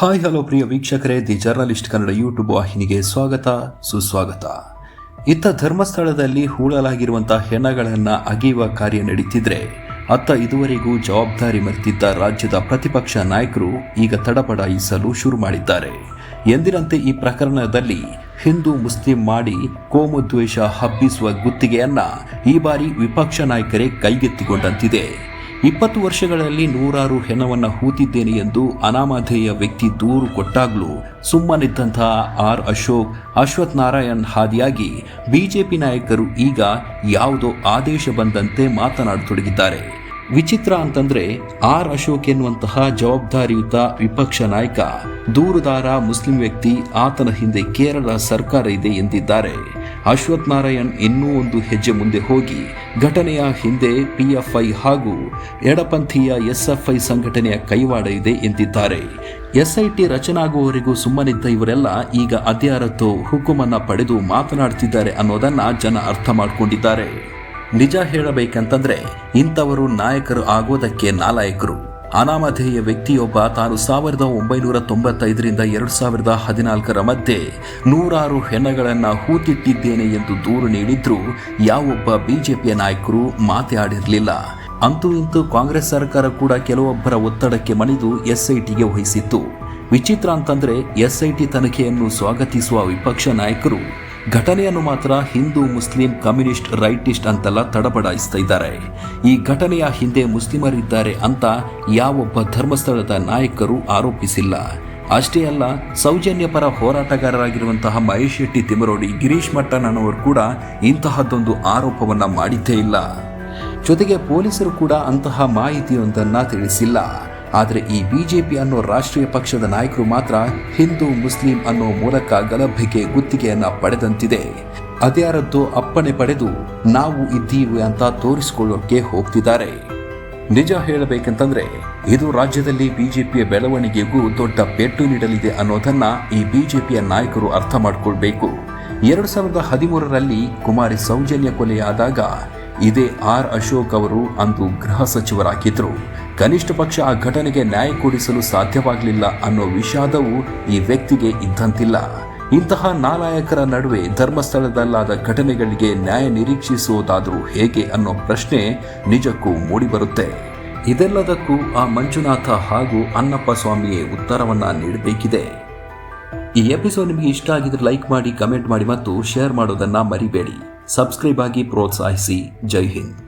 Hi, hello ಪ್ರಿಯ ವೀಕ್ಷಕರೇ, the journalist Kannada YouTube ವಾಹಿನಿಗೆ ಸ್ವಾಗತ, ಸುಸ್ವಾಗತ. ಇತ್ತ ಧರ್ಮಸ್ಥಳದಲ್ಲಿ ಹೂಳಲಾಗಿರುವಂತಹ ಹೆಣಗಳನ್ನು ಅಗೆಯುವ ಕಾರ್ಯ ನಡೀತಿದ್ರೆ ಅತ್ತ ಇದುವರೆಗೂ ಜವಾಬ್ದಾರಿ ಮರೆತಿದ್ದ ರಾಜ್ಯದ ಪ್ರತಿಪಕ್ಷ ನಾಯಕರು ಈಗ ತಡಪಡಾಯಿಸಲು ಶುರು ಮಾಡಿದ್ದಾರೆ. ಎಂದಿನಂತೆ ಈ ಪ್ರಕರಣದಲ್ಲಿ ಹಿಂದೂ, ಮುಸ್ಲಿಂ ಮಾಡಿ ಕೋಮು ದ್ವೇಷ ಹಬ್ಬಿಸುವ ಗುತ್ತಿಗೆಯನ್ನ ಈ ಬಾರಿ ವಿಪಕ್ಷ ನಾಯಕರೇ ಕೈಗೆತ್ತಿಕೊಂಡಂತಿದೆ. ಇಪ್ಪತ್ತು ವರ್ಷಗಳಲ್ಲಿ ನೂರಾರು ಹೆಣವನ್ನ ಹೂತಿದ್ದೇನೆ ಎಂದು ಅನಾಮಧೇಯ ವ್ಯಕ್ತಿ ದೂರು ಕೊಟ್ಟಾಗಲೂ ಸುಮ್ಮನಿದ್ದಂತಹ ಆರ್ ಅಶೋಕ್, ಅಶ್ವಥ್ ನಾರಾಯಣ್ ಹಾದಿಯಾಗಿ ಬಿಜೆಪಿ ನಾಯಕರು ಈಗ ಯಾವುದೋ ಆದೇಶ ಬಂದಂತೆ ಮಾತನಾಡತೊಡಗಿದ್ದಾರೆ. ವಿಚಿತ್ರ ಅಂತಂದ್ರೆ ಆರ್ ಅಶೋಕ್ ಎನ್ನುವಂತಹ ಜವಾಬ್ದಾರಿಯುತ ವಿಪಕ್ಷ ನಾಯಕ, ದೂರುದಾರ ಮುಸ್ಲಿಂ ವ್ಯಕ್ತಿ ಆತನ ಹಿಂದೆ ಕೇರಳ ಸರ್ಕಾರ ಇದೆ ಎಂದಿದ್ದಾರೆ. ಅಶ್ವಥ್ ನಾರಾಯಣ್ ಇನ್ನೂ ಒಂದು ಹೆಜ್ಜೆ ಮುಂದೆ ಹೋಗಿ ಘಟನೆಯ ಹಿಂದೆ ಪಿಎಫ್ಐ ಹಾಗೂ ಎಡಪಂಥೀಯ ಎಸ್ಎಫ್ಐ ಸಂಘಟನೆಯ ಕೈವಾಡ ಇದೆ ಎಂದಿದ್ದಾರೆ. ಎಸ್ಐಟಿ ರಚನಾಗುವವರೆಗೂ ಸುಮ್ಮನಿದ್ದ ಇವರೆಲ್ಲ ಈಗ ಅದ್ಯಾರತ್ತು ಹುಕುಮನ್ನ ಪಡೆದು ಮಾತನಾಡ್ತಿದ್ದಾರೆ ಅನ್ನೋದನ್ನ ಜನ ಅರ್ಥ ಮಾಡಿಕೊಂಡಿದ್ದಾರೆ. ನಿಜ ಹೇಳಬೇಕಂತಂದ್ರೆ ಇಂಥವರು ನಾಯಕರು ಆಗೋದಕ್ಕೆ ನಾಲಾಯಕರು. ಅನಾಮಧೇಯ ವ್ಯಕ್ತಿಯೊಬ್ಬ ತಾನು ಸಾವಿರದ ಒಂಬೈನೂರ ತೊಂಬತ್ತೈದರಿಂದ ಎರಡು ಸಾವಿರದ ಹದಿನಾಲ್ಕರ ಮಧ್ಯೆ ನೂರಾರು ಹೆಣಗಳನ್ನು ಹೂತಿಟ್ಟಿದ್ದೇನೆ ಎಂದು ದೂರು ನೀಡಿದ್ರೂ ಯಾವೊಬ್ಬ ಬಿಜೆಪಿಯ ನಾಯಕರು ಮಾತಾಡಿರಲಿಲ್ಲ. ಅಂತೂ ಇಂತೂ ಕಾಂಗ್ರೆಸ್ ಸರ್ಕಾರ ಕೂಡ ಕೆಲವೊಬ್ಬರ ಒತ್ತಡಕ್ಕೆ ಮಣಿದು ಎಸ್ಐಟಿಗೆ ವಹಿಸಿತ್ತು. ವಿಚಿತ್ರ ಅಂತಂದ್ರೆ ಎಸ್ಐಟಿ ತನಿಖೆಯನ್ನು ಸ್ವಾಗತಿಸುವ ವಿಪಕ್ಷ ನಾಯಕರು ಘಟನೆಯನ್ನು ಮಾತ್ರ ಹಿಂದೂ ಮುಸ್ಲಿಂ ಕಮ್ಯುನಿಸ್ಟ್ ರೈಟಿಸ್ಟ್ ಅಂತೆಲ್ಲ ತಡಬಡಾಯಿಸ್ತಾ ಇದ್ದಾರೆ. ಈ ಘಟನೆಯ ಹಿಂದೆ ಮುಸ್ಲಿಮರಿದ್ದಾರೆ ಅಂತ ಯಾವೊಬ್ಬ ಧರ್ಮಸ್ಥಳದ ನಾಯಕರು ಆರೋಪಿಸಿಲ್ಲ. ಅಷ್ಟೇ ಅಲ್ಲ ಸೌಜನ್ಯ ಪರ ಹೋರಾಟಗಾರರಾಗಿರುವಂತಹ ಮಹೇಶ್ ಶೆಟ್ಟಿ ತಿಮರೋಡಿ ಗಿರೀಶ್ ಮಟ್ಟಣ್ಣನವರು ಕೂಡ ಇಂತಹದ್ದೊಂದು ಆರೋಪವನ್ನ ಮಾಡಿದ್ದೇ ಇಲ್ಲ. ಜೊತೆಗೆ ಪೊಲೀಸರು ಕೂಡ ಅಂತಹ ಮಾಹಿತಿಯೊಂದನ್ನ ತಿಳಿಸಿಲ್ಲ. ಆದರೆ ಈ ಬಿಜೆಪಿ ಅನ್ನೋ ರಾಷ್ಟ್ರೀಯ ಪಕ್ಷದ ನಾಯಕರು ಮಾತ್ರ ಹಿಂದೂ, ಮುಸ್ಲಿಂ ಅನ್ನೋ ಮೂಲಕ ಗಲಭೆಗೆ ಗುತ್ತಿಗೆಯನ್ನ ಪಡೆದಂತಿದೆ. ಅದ್ಯಾರದ್ದು ಅಪ್ಪಣೆ ಪಡೆದು ನಾವು ಇದ್ದೀವಿ ಅಂತ ತೋರಿಸಿಕೊಳ್ಳೋಕೆ ಹೋಗ್ತಿದ್ದಾರೆ. ನಿಜ ಹೇಳಬೇಕಂತಂದ್ರೆ, ಇದು ರಾಜ್ಯದಲ್ಲಿ ಬಿಜೆಪಿಯ ಬೆಳವಣಿಗೆಗೂ ದೊಡ್ಡ ಪೆಟ್ಟು ನೀಡಲಿದೆ ಅನ್ನೋದನ್ನ ಈ ಬಿಜೆಪಿಯ ನಾಯಕರು ಅರ್ಥ ಮಾಡಿಕೊಳ್ಬೇಕು. ಎರಡು ಸಾವಿರದ ಹದಿಮೂರರಲ್ಲಿ ಕುಮಾರಿ ಸೌಜನ್ಯ ಕೊಲೆಯಾದಾಗ ಇದೇ ಆರ್ ಅಶೋಕ್ ಅವರು ಅಂದು ಗೃಹ ಸಚಿವರಾಗಿದ್ದರು. ಕನಿಷ್ಠ ಪಕ್ಷ ಆ ಘಟನೆಗೆ ನ್ಯಾಯ ಕೊಡಿಸಲು ಸಾಧ್ಯವಾಗಲಿಲ್ಲ ಅನ್ನೋ ವಿಷಾದವು ಈ ವ್ಯಕ್ತಿಗೆ ಇದ್ದಂತಿಲ್ಲ. ಇಂತಹ ನಾಲಾಯಕರ ನಡುವೆ ಧರ್ಮಸ್ಥಳದಲ್ಲಾದ ಘಟನೆಗಳಿಗೆ ನ್ಯಾಯ ನಿರೀಕ್ಷಿಸುವುದಾದರೂ ಹೇಗೆ ಅನ್ನೋ ಪ್ರಶ್ನೆ ನಿಜಕ್ಕೂ ಮೂಡಿಬರುತ್ತೆ. ಇದೆಲ್ಲದಕ್ಕೂ ಆ ಮಂಜುನಾಥ ಹಾಗೂ ಅನ್ನಪ್ಪ ಸ್ವಾಮಿಯೇ ಉತ್ತರವನ್ನ ನೀಡಬೇಕಿದೆ. ಈ ಎಪಿಸೋಡ್ ನಿಮಗೆ ಇಷ್ಟ ಆಗಿದ್ರೆ ಲೈಕ್ ಮಾಡಿ, ಕಮೆಂಟ್ ಮಾಡಿ ಮತ್ತು ಶೇರ್ ಮಾಡೋದನ್ನ ಮರಿಬೇಡಿ. ಸಬ್ಸ್ಕ್ರೈಬ್ ಆಗಿ ಪ್ರೋತ್ಸಾಹಿಸಿ ಜೈ ಹಿಂದ್